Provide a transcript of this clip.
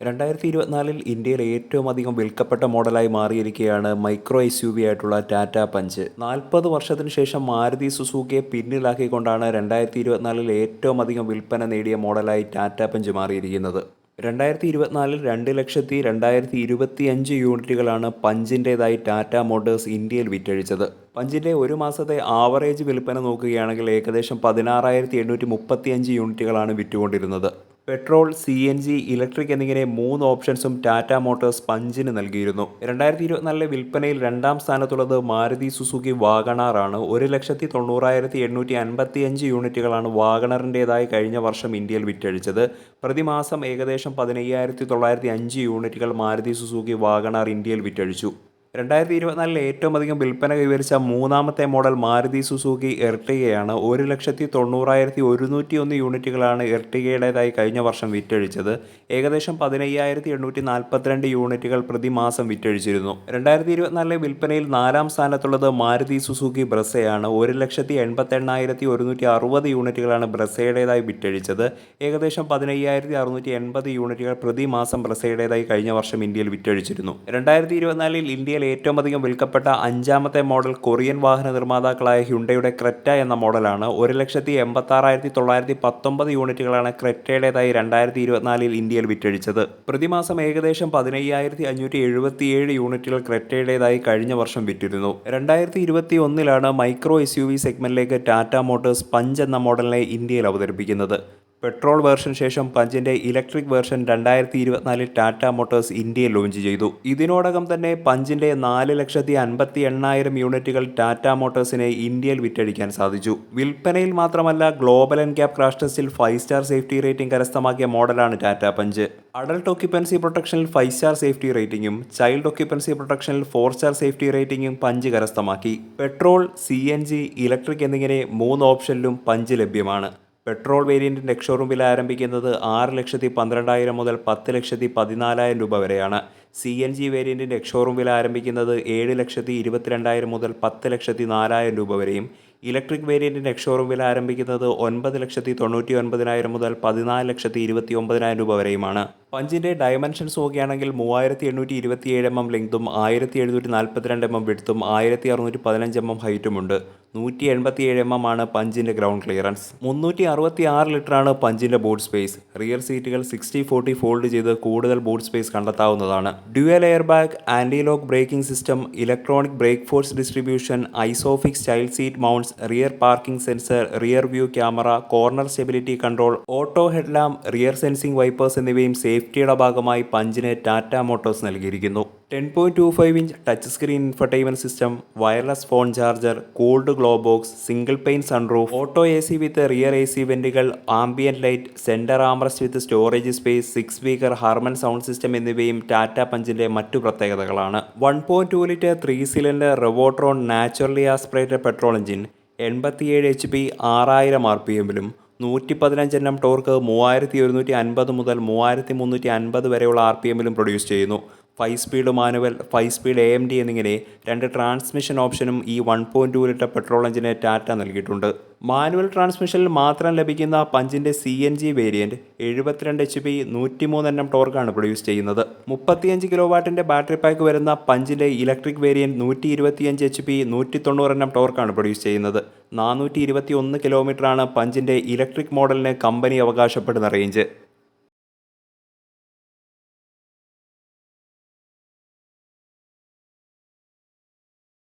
രണ്ടായിരത്തി ഇരുപത്തിനാലിൽ ഇന്ത്യയിൽ ഏറ്റവും അധികം വിൽക്കപ്പെട്ട മോഡലായി മാറിയിരിക്കുകയാണ് മൈക്രോ എസ് യു വി ആയിട്ടുള്ള ടാറ്റ പഞ്ച്. നാൽപ്പത് വർഷത്തിന് ശേഷം മാരുതി സുസുക്കിയെ പിന്നിലാക്കിക്കൊണ്ടാണ് രണ്ടായിരത്തി ഇരുപത്തിനാലിൽ ഏറ്റവും അധികം വിൽപ്പന നേടിയ മോഡലായി ടാറ്റ പഞ്ച് മാറിയിരിക്കുന്നത്. രണ്ടായിരത്തി ഇരുപത്തിനാലിൽ രണ്ട് ലക്ഷത്തി രണ്ടായിരത്തി ഇരുപത്തി അഞ്ച് യൂണിറ്റുകളാണ് പഞ്ചിന്റേതായി ടാറ്റ മോട്ടേഴ്സ് ഇന്ത്യയിൽ വിറ്റഴിച്ചത്. പഞ്ചിന്റെ ഒരു മാസത്തെ ആവറേജ് വിൽപ്പന നോക്കുകയാണെങ്കിൽ ഏകദേശം പതിനാറായിരത്തി എണ്ണൂറ്റി മുപ്പത്തി അഞ്ച് യൂണിറ്റുകളാണ് വിറ്റുകൊണ്ടിരുന്നത്. Petrol C N G electric എന്നിങ്ങനെ മൂന്ന് ഓപ്ഷൻസും ടാറ്റ മോട്ടോഴ്സ് പഞ്ചിന് നൽകിയിരുന്നു. രണ്ടായിരത്തി ഇരുപത്തിനാലിലെ വിൽപ്പനയിൽ രണ്ടാം സ്ഥാനത്തുള്ളത് മാരുതി സുസുക്കി വാഗണാറാണ്. ഒരു ലക്ഷത്തി തൊണ്ണൂറായിരത്തി എണ്ണൂറ്റി അൻപത്തി അഞ്ച് യൂണിറ്റുകളാണ് വാഗണറിന്റെതായി കഴിഞ്ഞ വർഷം ഇന്ത്യയിൽ വിറ്റഴിച്ചത്. പ്രതിമാസം ഏകദേശം പതിനയ്യായിരത്തി തൊള്ളായിരത്തി അഞ്ച് യൂണിറ്റുകൾ മാരുതി സുസുക്കി വാഗണാർ ഇന്ത്യയിൽ വിറ്റഴിച്ചു. രണ്ടായിരത്തി ഇരുപത്തിനാലിൽ ഏറ്റവും അധികം വിൽപ്പന കൈവരിച്ച മൂന്നാമത്തെ മോഡൽ മാരുതി സുസുക്കി എർട്ടിഗയാണ് ഒരു ലക്ഷത്തി തൊണ്ണൂറായിരത്തി ഒരുന്നൂറ്റി ഒന്ന് യൂണിറ്റുകളാണ് എർട്ടിഗയുടേതായി കഴിഞ്ഞ വർഷം വിറ്റഴിച്ചത്. ഏകദേശം പതിനയ്യായിരത്തി എണ്ണൂറ്റി നാൽപ്പത്തിരണ്ട് യൂണിറ്റുകൾ പ്രതിമാസം വിറ്റഴിച്ചിരുന്നു. രണ്ടായിരത്തി ഇരുപത്തിനാലിലെ വിൽപ്പനയിൽ നാലാം സ്ഥാനത്തുള്ളത് മാരുതി സുസുക്കി ബ്രസയാണ്. ഒരു ലക്ഷത്തി എൺപത്തെണ്ണായിരത്തി ഒരുന്നൂറ്റി അറുപത് യൂണിറ്റുകളാണ് ബ്രസയുടേതായി വിറ്റഴിച്ചത്. ഏകദേശം പതിനയ്യായിരത്തി അറുന്നൂറ്റി എൺപത് യൂണിറ്റുകൾ പ്രതിമാസം ബ്രസയുടേതായി കഴിഞ്ഞ വർഷം ഇന്ത്യയിൽ വിറ്റഴിച്ചിരുന്നു. രണ്ടായിരത്തി ഇരുപത്തിനാലിൽ ഇന്ത്യയിൽ ഏറ്റവും അധികം വിൽക്കപ്പെട്ട അഞ്ചാമത്തെ മോഡൽ കൊറിയൻ വാഹന നിർമ്മാതാക്കളായ ഹ്യുണ്ടയുടെ ക്രെറ്റ എന്ന മോഡലാണ് ഒരു ലക്ഷത്തി എൺപത്താറായിരത്തി തൊള്ളായിരത്തി പത്തൊമ്പത് യൂണിറ്റുകളാണ് ക്രെറ്റയുടേതായി രണ്ടായിരത്തി ഇരുപത്തിനാലിൽ ഇന്ത്യയിൽ വിറ്റഴിച്ചത്. പ്രതിമാസം ഏകദേശം പതിനയ്യായിരത്തി അഞ്ഞൂറ്റി എഴുപത്തിയേഴ് യൂണിറ്റുകൾ ക്രെറ്റയുടേതായി കഴിഞ്ഞ വർഷം വിറ്റിരുന്നു. രണ്ടായിരത്തി ഇരുപത്തി ഒന്നിലാണ് മൈക്രോ എസ് യു വി സെഗ്മെന്റിലേക്ക് ടാറ്റ മോട്ടോഴ്സ് പഞ്ച് എന്ന മോഡലിനെ ഇന്ത്യയിൽ അവതരിപ്പിക്കുന്നത്. പെട്രോൾ വേർഷൻ ശേഷം പഞ്ചിന്റെ ഇലക്ട്രിക് വേർഷൻ രണ്ടായിരത്തി ഇരുപത്തിനാലിൽ ടാറ്റ മോട്ടോഴ്സ് ഇന്ത്യയിൽ ലോഞ്ച് ചെയ്തു. ഇതിനോടകം തന്നെ പഞ്ചിന്റെ നാല് ലക്ഷത്തി അൻപത്തി എണ്ണായിരം യൂണിറ്റുകൾ ടാറ്റ മോട്ടോഴ്സിനെ ഇന്ത്യയിൽ വിറ്റഴിക്കാൻ സാധിച്ചു. വിൽപ്പനയിൽ മാത്രമല്ല ഗ്ലോബൽ ആൻഡ് ക്യാപ് ക്രാഷ് ടെസ്റ്റിൽ ഫൈവ് സ്റ്റാർ സേഫ്റ്റി റേറ്റിംഗ് കരസ്ഥമാക്കിയ മോഡലാണ് ടാറ്റ പഞ്ച്. അഡൾട്ട് ഓക്യുപ്പൻസി പ്രൊട്ടക്ഷനിൽ ഫൈവ് സ്റ്റാർ സേഫ്റ്റി റേറ്റിംഗും ചൈൽഡ് ഓക്യുപ്പൻസി പ്രൊട്ടക്ഷനിൽ ഫോർ സ്റ്റാർ സേഫ്റ്റി റേറ്റിംഗും പഞ്ച് കരസ്ഥമാക്കി. Petrol C N G electric എന്നിങ്ങനെ മൂന്ന് ഓപ്ഷനിലും പഞ്ച് ലഭ്യമാണ്. പെട്രോൾ വേരിയന്റിന്റെ ഷോറൂം വില ആരംഭിക്കുന്നത് ആറ് ലക്ഷത്തി പന്ത്രണ്ടായിരം മുതൽ പത്ത് ലക്ഷത്തി പതിനാലായിരം രൂപ വരെയാണ്. സി എൻ ജി വേരിയന്റിന്റെ എക്സ്ഷോറൂം വില ആരംഭിക്കുന്നത് ഏഴ് ലക്ഷത്തി ഇരുപത്തിരണ്ടായിരം മുതൽ പത്ത് ലക്ഷത്തി നാലായിരം രൂപ വരെയും. ഇലക്ട്രിക് വേരിയന്റിന്റെ ഷോറൂം വില ആരംഭിക്കുന്നത് ഒൻപത് ലക്ഷത്തി തൊണ്ണൂറ്റി ഒൻപതിനായിരം മുതൽ പതിനാല് ലക്ഷത്തി ഇരുപത്തി ഒമ്പതിനായിരം രൂപ വരെയുമാണ്. പഞ്ചിന്റെ ഡയമെൻഷൻസ് നോക്കുകയാണെങ്കിൽ മൂവായിരത്തി എണ്ണൂറ്റി ഇരുപത്തി ഏഴ് എം എം ലെങ്തും ആയിരത്തി എഴുന്നൂറ്റി നാൽപ്പത്തിരണ്ട് എം എം വിടുത്തും ആയിരത്തി അറുന്നൂറ്റി പതിനഞ്ച് എം എം ഹൈറ്റുമുണ്ട് നൂറ്റി എൺപത്തി ഏഴ് എം എം ആണ് പഞ്ചിന്റെ ഗ്രൗണ്ട് ക്ലിയറൻസ്. മുന്നൂറ്റി അറുപത്തി ആറ് ലിറ്ററാണ് പഞ്ചിന്റെ boot space. Rear seats sixty forty fold ചെയ്ത് കൂടുതൽ ബോർഡ് സ്പേസ് കണ്ടെത്താവുന്നതാണ്. Dual air bag anti lock braking system electronic brake force distribution isofix child seat mounts rear parking sensor rear view camera corner stability control auto headlamp rear sensing wipers എന്നിവയും സേഫ്റ്റിയുടെ ഭാഗമായി പഞ്ചിന് Tata Motors നൽകിയിരിക്കുന്നു. Ten point two five inch touch screen infotainment system wireless phone charger cooled glove box single pane sunroof auto A C with rear A C വെന്റുകൾ ambient light centre armrest with storage space six speaker Harman sound system എന്നിവയും ടാറ്റ പഞ്ചിന്റെ മറ്റു പ്രത്യേകതകളാണ്. One point two litre three cylinder Revotron naturally aspirated petrol engine എൺപത്തിയേഴ് H P ആറായിരം R P എമ്മിലും നൂറ്റി പതിനഞ്ച് എണ്ണം ടോർക്ക് മൂവായിരത്തി ഒരുന്നൂറ്റി അൻപത് മുതൽ മൂവായിരത്തി മുന്നൂറ്റി അൻപത് വരെയുള്ള ആർ പി എമ്മിലും പ്രൊഡ്യൂസ് ചെയ്യുന്നു. Five speed manual five speed A M T എന്നിങ്ങനെ രണ്ട് ട്രാൻസ്മിഷൻ ഓപ്ഷനും ഈ one point two litre petrol എഞ്ചിന് ടാറ്റ നൽകിയിട്ടുണ്ട്. മാനുവൽ ട്രാൻസ്മിഷനിൽ മാത്രം ലഭിക്കുന്ന പഞ്ചിന്റെ സി എൻ ജി വേരിയന്റ് എഴുപത്തിരണ്ട് എച്ച് പി നൂറ്റിമൂന്ന് എണ്ണം ടോർക്കാണ് പ്രൊഡ്യൂസ് ചെയ്യുന്നത്. മുപ്പത്തിയഞ്ച് കിലോ വാട്ടിന്റെ ബാറ്ററി പാക്ക് വരുന്ന പഞ്ചിന്റെ ഇലക്ട്രിക് വേരിയന്റ് നൂറ്റി ഇരുപത്തിയഞ്ച് എച്ച് പി നൂറ്റി തൊണ്ണൂറ് എണ്ണം ടോർക്കാണ് പ്രൊഡ്യൂസ് ചെയ്യുന്നത്. നാനൂറ്റി ഇരുപത്തി ഒന്ന് കിലോമീറ്ററാണ് പഞ്ചിന്റെ ഇലക്ട്രിക് മോഡലിന് കമ്പനി അവകാശപ്പെടുന്ന റേഞ്ച്